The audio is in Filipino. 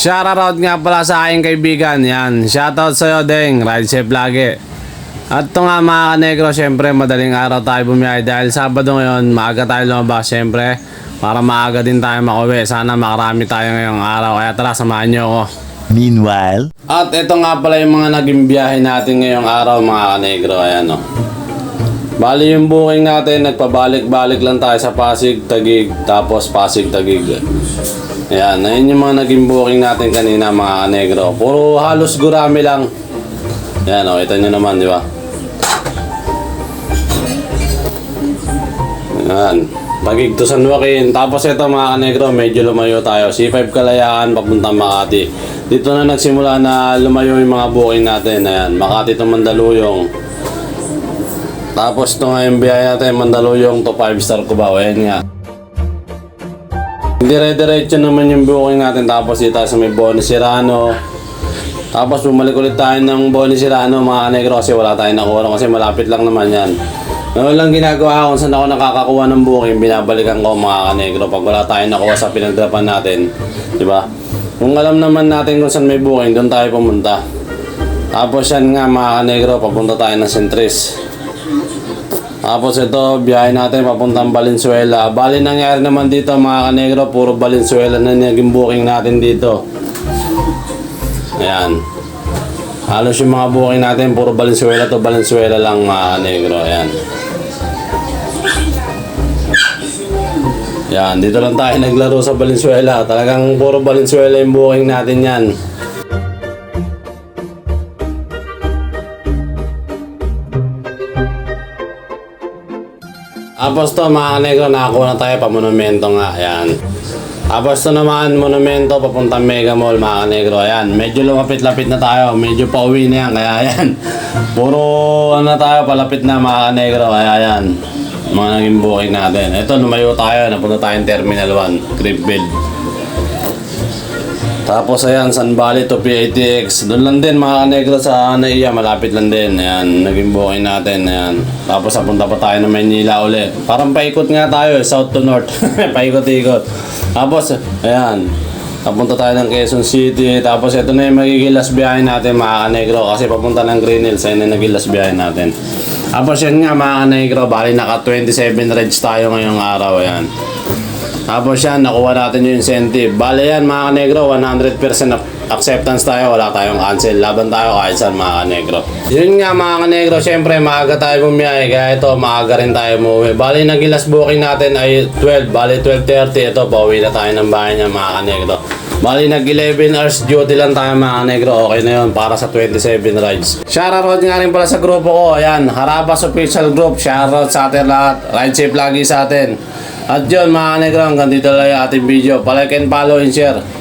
Shoutout nga pala sa aking kaibigan. Yan. Shoutout sa'yo, Deng. Ride safe lagi. At ito nga mga kanegro, syempre madaling araw tayo bumiyahe dahil Sabado ngayon, maaga tayo lumabas syempre para maaga din tayo makauwi. Sana makarami tayo ngayong araw. Kaya tara, samahan niyo ako. Meanwhile, At ito nga pala yung mga naging biyahe natin ngayong araw mga kanegro. Ayan o. Bali yung booking natin, nagpabalik-balik lang tayo sa Pasig, Tagig, tapos Pasig, Tagig. Ayan, ayun yung mga naging booking natin kanina mga kanegro. Puro halos gurami lang. Ayan o, ito nyo naman, di ba? Ayan. Tagig to San Joaquin. Tapos ito mga kanegro, medyo lumayo tayo. C5 Kalayaan, papuntang Makati. Dito na nagsimula na lumayo yung mga booking natin. Ayan, Makati to Mandaluyong. Tapos yung biyahe natin, Mandaluyong to 5 star Cubao. Ayan nga. Dire-diretso naman yung booking natin. Tapos dito sa may Bonnie Serrano. Tapos bumalik ulit tayo ng Bonnie Serrano mga kanegro kasi wala tayong nakuha kasi malapit lang naman yan. Ano lang ginagawa ko saan ako nakakakuha ng booking, binabalikan ko mga kanegro pag wala tayong nakuha sa pinagdrapan natin. Di ba? Kung alam naman natin kung saan may booking, doon tayo pumunta. Tapos yan nga mga kanegro, papunta tayo ng Centris. Tapos ito, biyahe natin papuntang Valenzuela. Bali nangyari naman dito mga kanegro, puro Valenzuela na naging booking natin dito. Ayan. Halos yung mga booking natin, puro Valenzuela to Valenzuela lang mga negro. Ayan. Yan, dito lang tayo naglaro sa Valenzuela. Talagang puro Valenzuela yung booking natin yan. Tapos to mga negro, nakakuha na tayo pa monumento nga. Ayan. Tapos to naman, monumento papuntang Mega Mall mga negro. Ayan, medyo lumapit-lapit na tayo. Medyo pauwi na yan. Kaya ayan, puro ano na tayo, palapit na mga negro. Kaya ayan, mga naging booking natin. Ito, lumayo tayo. Napunta tayong Terminal 1, Greenfield. Tapos ayan, San Valley to PATX. Doon lang din mga kanegro sa Naiya, malapit lang din. Ayan, naging booking natin. Ayan. Tapos napunta pa tayo ng Maynila uli. Parang paikot nga tayo, eh, south to north. Paikot-ikot. Tapos, ayan. Napunta tayo ng Quezon City. Tapos ito na yung magiging last biyahe natin mga kanegro. Kasi papunta ng Green Hills. Ayun na naging last biyahe natin. Tapos yan nga mga kanegro. Bali naka 27 rides tayo ngayong araw. Ayan. Tapos yan, nakuha natin yung incentive. Bale yan mga kanegro, 100% ac- acceptance tayo, wala tayong cancel. Laban tayo kahit saan mga kanegro. Yun nga mga kanegro, syempre maaga tayo bumiyahe. Kaya ito, maaga rin tayo umuwi. Bale, naging last booking natin ay 12. Bale, 12.30. Ito, pauwi na tayo ng bahay niya mga kanegro. Bali, nag 11 hours duty lang tayo mga kanegro. Okay na yun para sa 27 rides. Shoutout nga rin pala sa grupo ko. Ayan, Harabas Official Group. Shoutout sa atin lahat. Ride safe lagi sa atin. At yun mga kanegro, hanggang dito lang yung ating video. Palike and follow and share.